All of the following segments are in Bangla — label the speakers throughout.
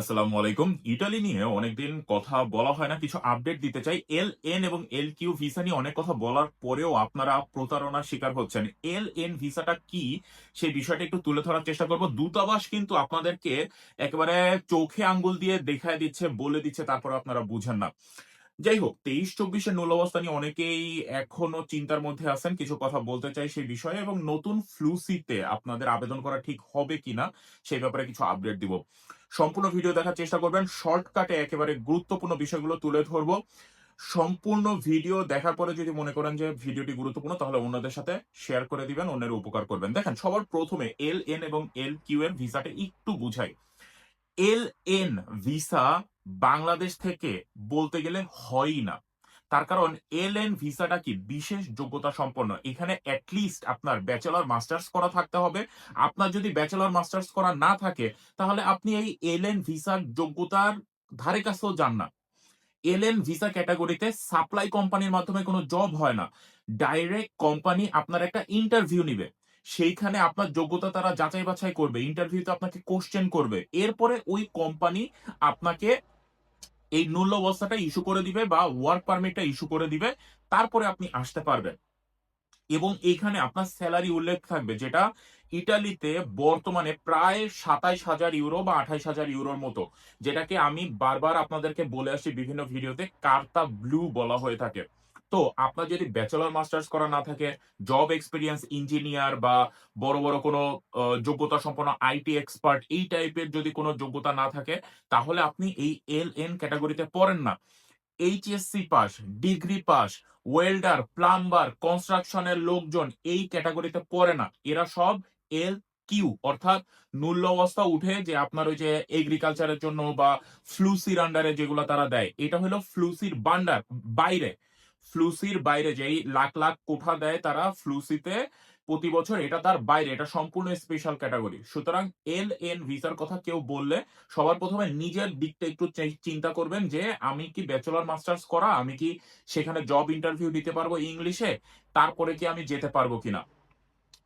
Speaker 1: আসসালামু আলাইকুম। ইটালি নিয়ে অনেকদিন কথা বলা হয় না, কিছু আপডেট দিতে চাই। এল এন এবং এল কিউ ভিসা নিয়ে অনেক কথা বলার পরেও আপনারা প্রতারণার শিকার হচ্ছেন। এল এন ভিসাটা কি? সেই বিষয়টা একটু তুলে ধরার চেষ্টা করব। দূতাবাস কিন্তু আপনাদেরকে একেবারে চোখে আঙ্গুল দিয়ে দেখায় দিচ্ছে, বলে দিচ্ছে তারপর আপনারা বুঝেন না। যাই হোক, তেইশ চব্বিশের নূল অবস্থা নিয়ে অনেকেই এখনও চিন্তার মধ্যে আছেন, কিছু কথা বলতে চাই সেই বিষয়ে এবং নতুন ফ্লুসিতে আপনাদের আবেদন করা ঠিক হবে কিনা, সেই ব্যাপারে কিছু আপডেট দিব। সম্পূর্ণ ভিডিও দেখার চেষ্টা করবেন। শর্টকাটে একেবারে গুরুত্বপূর্ণ বিষয়গুলো তুলে ধরবো। সম্পূর্ণ ভিডিও দেখার পরে যদি মনে করেন যে ভিডিওটি গুরুত্বপূর্ণ, তাহলে অন্যদের সাথে শেয়ার করে দিবেন, অন্যের উপকার করবেন। দেখেন, সবার প্রথমে এল এন এবং এল কিউ এর ভিসাটা একটু বুঝাই। এল এন ভিসা বাংলাদেশ থেকে বলতে গেলে হয়ই না। তার কারণ এল এন ভিসাটা কি? বিশেষ যোগ্যতা সম্পন্ন। এখানে অ্যাটলিস্ট আপনার ব্যাচেলর মাস্টার্স করা থাকতে হবে। আপনার যদি ব্যাচেলর মাস্টার্স করা না থাকে, তাহলে আপনি এই এল এন ভিসার যোগ্যতার ধারে কাছেও যান না। এল এন ভিসা ক্যাটাগরিতে সাপ্লাই কোম্পানির মাধ্যমে কোনো জব হয় না। ডাইরেক্ট কোম্পানি আপনার একটা ইন্টারভিউ নিবে। সেইখানে আপনার যোগ্যতা তারা যাচাই বাছাই করবে ইন্টারভিউতে আপনাকে কোশ্চেন করবে। এরপরে ওই কোম্পানি আপনাকে এই নূল্য অবস্থাটা ইস্যু করে দিবে বা ওয়ার্ক পারমিটটা ইস্যু করে দিবে, তারপরে আপনি আসতে পারবেন। এবং এইখানে আপনার স্যালারি উল্লেখ থাকবে যেটা ইটালিতে বর্তমানে প্রায় সাতাইশ হাজার ইউরো বা আঠাইশ হাজার ইউরোর মতো, যেটাকে আমি বারবার আপনাদেরকে বলে আসি বিভিন্ন ভিডিওতে, কার্তা ব্লু বলা হয়ে থাকে। তো আপনার যদি ব্যাচেলর মাস্টার্স করা না থাকে জব এক্সপিরিয়েন্স ইঞ্জিনিয়ার বা বড় বড় কোনো যোগ্যতা সম্পন্ন আইটি এক্সপার্ট এই টাইপের যদি কোনো যোগ্যতা না থাকে, তাহলে আপনি এই এল এন ক্যাটাগরিতে পড়েন না। HSC pass degree pass welder plumber কনস্ট্রাকশনের লোকজন এই ক্যাটাগরিতে পড়ে না। এরা সব এল কিউ অর্থাৎ মূল্য অবস্থা উঠে যে আপনার ওই যে এগ্রিকালচারের জন্য বা ফ্লুসির আন্ডারে যেগুলো তারা দেয়, এটা হলো ফ্লুসির বান্ডার, বাইরে। ফ্লুসির বাইরে যেই লাখ লাখ কোঠা দেয় তারা ফ্লুসিতে প্রতি বছর এটা তার বাইরে, এটা সম্পূর্ণ স্পেশাল ক্যাটাগরি সুতরাং এল এন ভিসার কথা কেউ বললে সবার প্রথমে নিজের দিকটা একটু চিন্তা করবেন যে আমি কি ব্যাচেলর মাস্টার্স করা, আমি কি সেখানে জব ইন্টারভিউ দিতে পারব ইংলিশে তারপরে কি আমি যেতে পারব কিনা?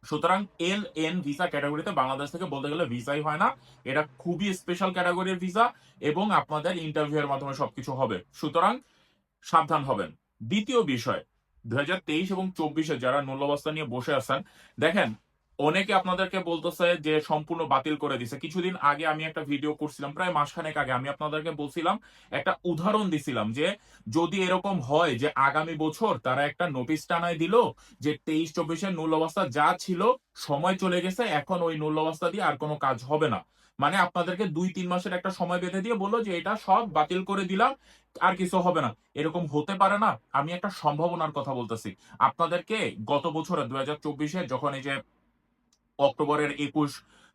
Speaker 1: সুতরাং এল এন ভিসা ক্যাটাগরিতে বাংলাদেশ থেকে বলতে গেলে ভিসাই হয় না, এটা খুবই স্পেশাল ক্যাটাগরির ভিসা এবং আপনাদের ইন্টারভিউ এর মাধ্যমে সবকিছু হবে। সুতরাং সাবধান হবেন। দ্বিতীয় বিষয় দুই হাজার তেইশ এবং চব্বিশে যারা নূল্যবস্থা নিয়ে বসে আছেন দেখেন অনেকে আপনাদেরকে বলতেছে যে সম্পূর্ণ বাতিল করে দিছে। কিছুদিন আগে আমি একটা ভিডিও করছিলাম, প্রায় মাসখানেক আগে আমি আপনাদেরকে বলছিলাম, একটা উদাহরণ দিছিলাম যে যদি এরকম হয় যে আগামী বছর তারা একটা নোটিশ টানায় দিল যে তেইশ চব্বিশের নূল্যবস্থা যা ছিল, সময় চলে গেছে, এখন ওই নূল অবস্থা দিয়ে আর কোনো কাজ হবে না। মানে আপনাদেরকে দুই, তিন মাসের একটা সময় বেঁধে দিয়ে বলল যে এটা সব বাতিল করে দিলাম, আর কিছু হবে না। এরকম হতে পারে না, আমি একটা সম্ভাবনার কথা বলতেছি। আপনাদেরকে গত বছরে দু হাজার চব্বিশে যখন এই যে অক্টোবরের একুশ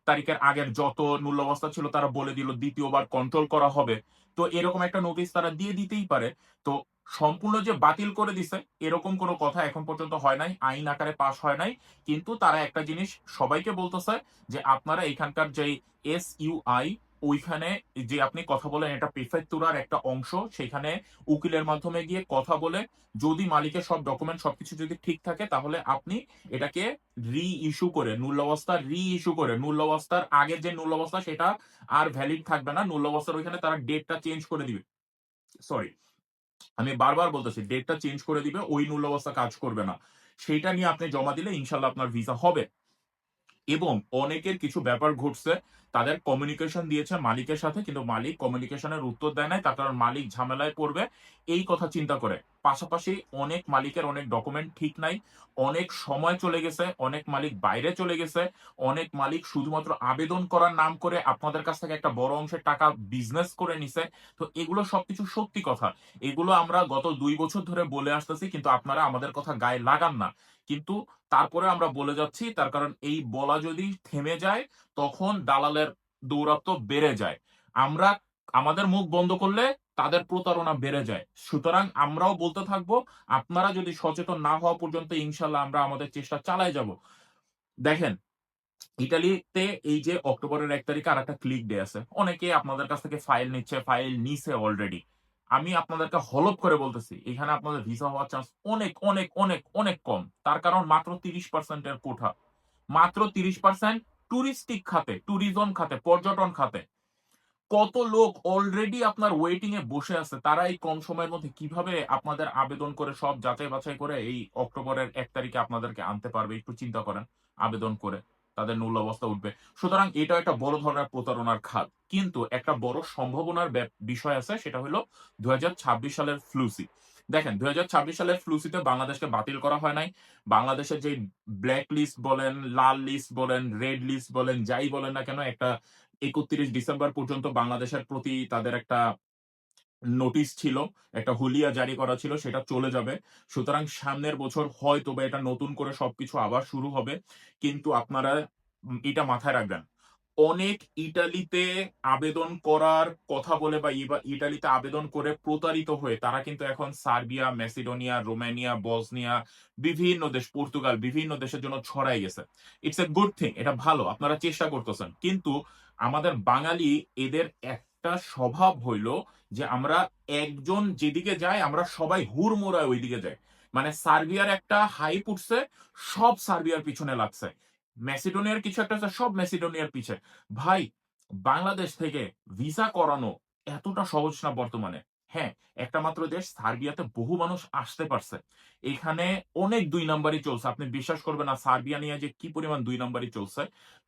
Speaker 1: তারিখের আগের যত মূল্যাবস্থা ছিল তারা বলে দিল দ্বিতীয়বার কন্ট্রোল করা হবে। তো এরকম একটা নোটিশ তারা দিয়ে দিতেই পারে। তো সম্পূর্ণ যে বাতিল করে দিছে, এরকম কোনো কথা এখন পর্যন্ত হয় নাই, আইন আকারে পাশ হয় নাই। কিন্তু তারা একটা জিনিস সবাইকে বলতেছে যে আপনারা এখানকার যেই এস ইউ আই ওইখানে যে আপনি কথা বলেন, এটা প্রিফেক্টুরার একটা অংশ। সেখানে উকিলের মাধ্যমে গিয়ে কথা বলে, যদি মালিকের সব ডকুমেন্ট সবকিছু যদি ঠিক থাকে, তাহলে আপনি এটাকে রি ইস্যু করে নূল্যাবস্থা রি ইস্যু করে নূল্যাবস্থার আগের যে নূল্যাবস্থা সেটা আর ভ্যালিড থাকবে না। নূল্যাবস্থার ওইখানে তারা ডেটটা চেঞ্জ করে দিবে। সরি আমি বারবার বলতেছি ডেটটা চেঞ্জ করে দিবে, ওই নূল্যাবস্থা কাজ করবে না। সেটা নিয়ে আপনি জমা দিলে ইনশাল্লাহ আপনার ভিসা হবে। এবং অনেকের কিছু ব্যাপার ঘটছে, তাদের কমিউনিকেশন দিয়েছে মালিকের সাথে, কিন্তু মালিক কমিউনিকেশনের উত্তর দেয় নাই, তার কারণ মালিক ঝামেলায় পড়বে, এই কথা চিন্তা করে। পাশাপাশি অনেক মালিকের অনেক ডকুমেন্ট ঠিক নাই, অনেক সময় চলে গেছে, অনেক মালিক বাইরে চলে গেছে, অনেক মালিক শুধুমাত্র আবেদন করার নাম করে আপনাদের কাছ থেকে একটা বড় অংশের টাকা বিজনেস করে নিছে। তো এগুলো সবকিছু সত্যি কথা। এগুলো আমরা গত দুই বছর ধরে বলে আসতেছি, কিন্তু আপনারা আমাদের কথা গায়ে লাগান না। কিন্তু তারপরে আমরা বলে যাচ্ছি, তার কারণ এই বলা যদি থেমে যায়, তখন দালালের দৌরাত্ম বেড়ে যায়। আমরা আমাদের মুখ বন্ধ করলে তাদের প্রতারণা বেড়ে যায়। সুতরাং আমরাও বলতে থাকব, আপনারা যদি সচেতন না হওয়া পর্যন্ত ইনশাল্লাহ আমরা আমাদের চেষ্টা চালাই যাব। দেখেন ইটালিতে এই যে অক্টোবরের এক তারিখে আর একটা ক্লিক ডে আছে। অনেকে আপনাদের কাছ থেকে ফাইল নিচ্ছে ফাইল নিছে অলরেডি আমি আপনাদেরকে হলপ করে বলতেছি, এখানে আপনাদের ভিসা হওয়ার চান্স অনেক অনেক অনেক অনেক কম। তার কারণ মাত্র তিরিশ পার্সেন্টের কোঠা। মাত্র তিরিশ পার্সেন্ট টুরিস্টিক খাতে ট্যুরিজম খাতে, পর্যটন খাতে। কত লোক অলরেডি আপনার ওয়েটিং এ বসে আছে, তারা এই কম সময়ের মধ্যে কীভাবে আপনাদের আবেদন করে, সব যাচাই বাছাই করে এই অক্টোবরের এক তারিখে আপনাদেরকে আনতে পারবে, একটু চিন্তা করেন, আবেদন করে। তাদের নূল অবস্থা উঠবে। সুতরাং এটা একটা বড় ধরনের প্রতারণার খাত। কিন্তু একটা বড় সম্ভাবনার বিষয় আছে, সেটা হলো দুই হাজার ছাব্বিশ সালের ফ্লুসি দেখেন, দুই হাজার ছাব্বিশ সালের ফ্লুসিতে বাংলাদেশকে বাতিল করা হয় নাই। বাংলাদেশের যে ব্ল্যাক লিস্ট বলেন, লাল লিস্ট বলেন রেড লিস্ট বলেন, যাই বলেন না কেন, একটা একত্রিশ ডিসেম্বর পর্যন্ত বাংলাদেশের প্রতি তাদের একটা নোটিশ ছিল, একটা হুলিয়া জারি করা ছিল, সেটা চলে যাবে। সুতরাং সামনের বছর হয়তো বা এটা নতুন করে সবকিছু আবার শুরু হবে, কিন্তু আপনারা এটা মাথায় রাখবেন। অনেক ইটালিতে আবেদন করার কথা বলে বা ইটালিতে আবেদন করে প্রতারিত হয়ে তারা কিন্তু এখন সার্বিয়া মেসিডোনিয়া রোমানিয়া, বসনিয়া, বিভিন্ন দেশ, পর্তুগাল, বিভিন্ন দেশের জন্য ছড়াই গেছে। ইটস এ গুড থিং এটা ভালো, আপনারা চেষ্টা করতেছেন। কিন্তু আমাদের বাঙালি এদের একটা স্বভাব হইল যে আমরা একজন যেদিকে যাই, আমরা সবাই হুড়মোড়ায় ওইদিকে যাই। মানে সার্বিয়ার একটা হাই উঠছে সব সার্বিয়ার পিছনে লাগছে। ম্যাসিডোনিয়ার কিছু একটা সব ম্যাসিডোনিয়ার পিছে। ভাই, বাংলাদেশ থেকে ভিসা করানো এতটা সহজ না বর্তমানে। হ্যাঁ একটা মাত্র দেশ, সার্বিয়াতে বহু মানুষ আসতে পারছে। এখানে অনেক দুই নাম্বারই চলছে। আপনি বিশ্বাস করবেন না, সার্বিয়া নিয়ে যে কি পরিমাণ দুই নাম্বারই চলছে।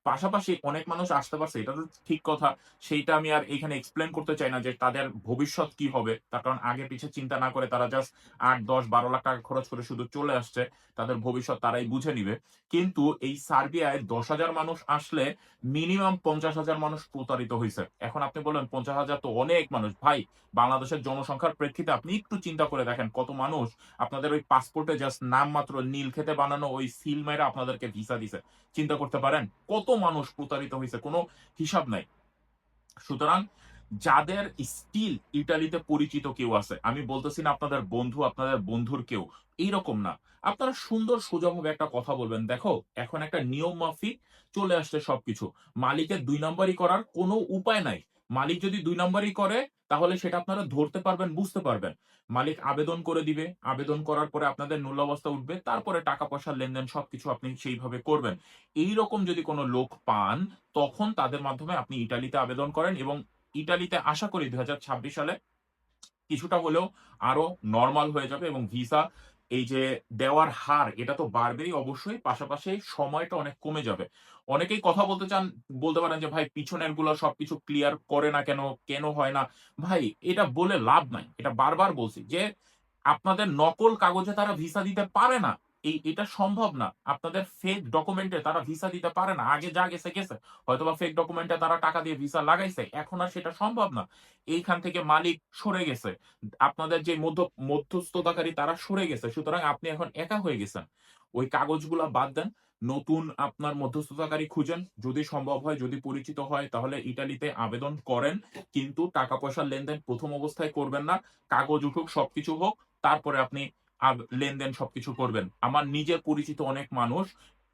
Speaker 1: পাশাপাশি অনেক মানুষ আসতে পারছে, এটা তো ঠিক কথা। সেইটা আমি আর এখানে এক্সপ্লেন করতে চাই না যে তাদের ভবিষ্যৎ কি হবে। তার কারণ আগে পিছে চিন্তা না করে তারা জাস্ট আট, দশ, বারো লাখ টাকা খরচ করে শুধু চলে আসছে। তাদের ভবিষ্যৎ তারাই বুঝে নিবে। কিন্তু এই সার্বিয়ায় দশ হাজার মানুষ আসলে মিনিমাম পঞ্চাশ হাজার মানুষ প্রতারিত হয়েছে এখন আপনি বলেন, পঞ্চাশ হাজার তো অনেক মানুষ। ভাই, বাংলাদেশের জনসংখ্যার প্রেক্ষিতে আপনি একটু চিন্তা করে দেখেন কত মানুষ আপনাদের ওই পাসপোর্টে জাস্ট নাম মাত্র নীল খেতে বানানো ওই সিল মেরে আপনাদেরকে ভিসা দিছে। চিন্তা করতে পারেন কত মানুষ প্রতারিত হয়েছে কোনো হিসাব নাই। সুতরাং যাদের স্টিল ইটালিতে পরিচিত কেউ আছে, আমি বলতেছি না আপনাদের বন্ধু, আপনাদের বন্ধুর কেউ, এইরকম না। আপনারা সুন্দর সোজাভাবে একটা কথা বলবেন, দেখো, এখন একটা নিয়ম মাফিক চলে আসছে সবকিছু। মালিকের দুই নম্বরই করার কোনো উপায় নাই। মালিক যদি দুই নম্বরই করে, তাহলে সেটা আপনারা ধরতে পারবেন, বুঝতে পারবেন। মালিক আবেদন করে দিবে, আবেদন করার পরে আপনাদের নূল অবস্থা উঠবে, তারপরে টাকা পয়সার লেনদেন সবকিছু আপনি সেইভাবে করবেন। এই রকম যদি কোনো লোক পান, তখন তাদের মাধ্যমে আপনি ইটালিতে আবেদন করেন এবং ইটালিতে আশা করি দুই হাজার ছাব্বিশ সালে কিছুটা হলেও আরও নর্মাল হয়ে যাবে এবং ভিসা এই যে দেওয়ার হার, এটা তো বাড়বেই অবশ্যই, পাশাপাশি সময়টা অনেক কমে যাবে। অনেকেই কথা বলতে চান, বলতে পারেন যে, ভাই, পিছনেরগুলো সবকিছু ক্লিয়ার করে না কেন কেন হয় না? ভাই, এটা বলে লাভ নাই। এটা বারবার বলছি যে, আপনাদের নকল কাগজে তারা ভিসা দিতে পারে না। এই, এটা সম্ভব না। আপনাদের ফেক ডকুমেন্টে তারা ভিসা দিতে পারে না। আগে যা গেছে গেছে। হয়তোবা ফেক ডকুমেন্টে তারা টাকা দিয়ে ভিসা লাগাইছে। এখন আর সেটা সম্ভব না। এইখান থেকে মালিক সরে গেছে। আপনাদের যে মধ্য, মধ্যস্থতাকারী তারা সরে গেছে। সুতরাং আপনি এখন একা হয়ে গেছেন। ওই কাগজগুলা বাদ দেন। নতুন আপনার মধ্যস্থতাকারী খুঁজেন। যদি সম্ভব হয়, যদি পরিচিত হয়, তাহলে ইটালিতে আবেদন করেন। কিন্তু টাকা পয়সার লেনদেন প্রথম অবস্থায় করবেন না। কাগজ উঠুক, সবকিছু হোক। তারপরে আপনি লেনদেন সবকিছু করবেন। আমার নিজের পরিচিত অনেক মানুষ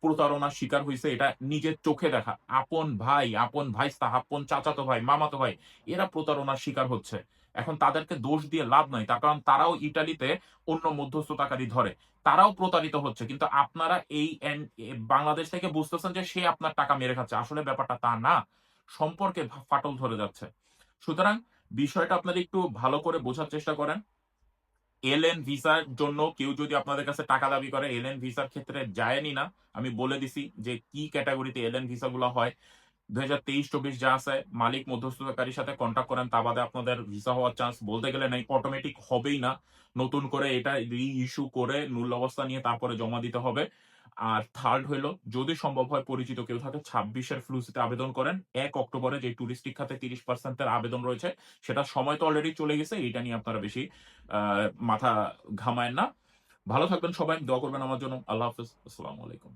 Speaker 1: প্রতারণার শিকার হয়েছে, এটা নিজের চোখে দেখা। আপন ভাই আপন ভাই আপন চাচাতো ভাই, মামাতো ভাই, এরা প্রতারণার শিকার হচ্ছে। এখন তাদেরকে দোষ দিয়ে লাভ নাই, তার কারণ তারাও ইটালিতে অন্য মধ্যস্থতাকারী ধরে। তারাও প্রতারিত হচ্ছে, কিন্তু আপনারা এই বাংলাদেশ থেকে বুঝতেছেন যে সে আপনার টাকা মেরে খাচ্ছে। আসলে ব্যাপারটা তা না, সম্পর্কে ফাটল ধরে যাচ্ছে। সুতরাং বিষয়টা আপনারা একটু ভালো করে বোঝার চেষ্টা করেন। এলএন ভিসার জন্য কেউ যদি আপনাদের কাছে টাকা দাবি করে এলএন ভিসার ক্ষেত্রে যায়নি না। আমি বলে দিছি যে কি ক্যাটাগরিতে এলএন ভিসা গুলো হয়। দুই হাজার তেইশ, চব্বিশ যা আছে, মালিক মধ্যস্থতাকারীর সাথে কন্ট্যাক্ট করেন, তা বাদে আপনাদের ভিসা হওয়ার চান্স বলতে গেলে নাই অটোমেটিক হবেই না। নতুন করে এটা রি ইস্যু করে মূল অবস্থা নিয়ে তারপরে জমা দিতে হবে। আর থার্ড হইল, যদি সম্ভব হয় পরিচিত কেউ থাকে, ছাব্বিশের ফ্লুসিতে আবেদন করেন। এক অক্টোবরে যে টুরিস্টিক খাতে তিরিশ পার্সেন্টের আবেদন রয়েছে, সেটা সময় তো অলরেডি চলে গেছে, এটা নিয়ে আপনারা বেশি মাথা ঘামায়েন না। ভালো থাকবেন সবাই, দোয়া করবেন আমার জন্য। আল্লাহ হাফিজ, আসসালামু আলাইকুম।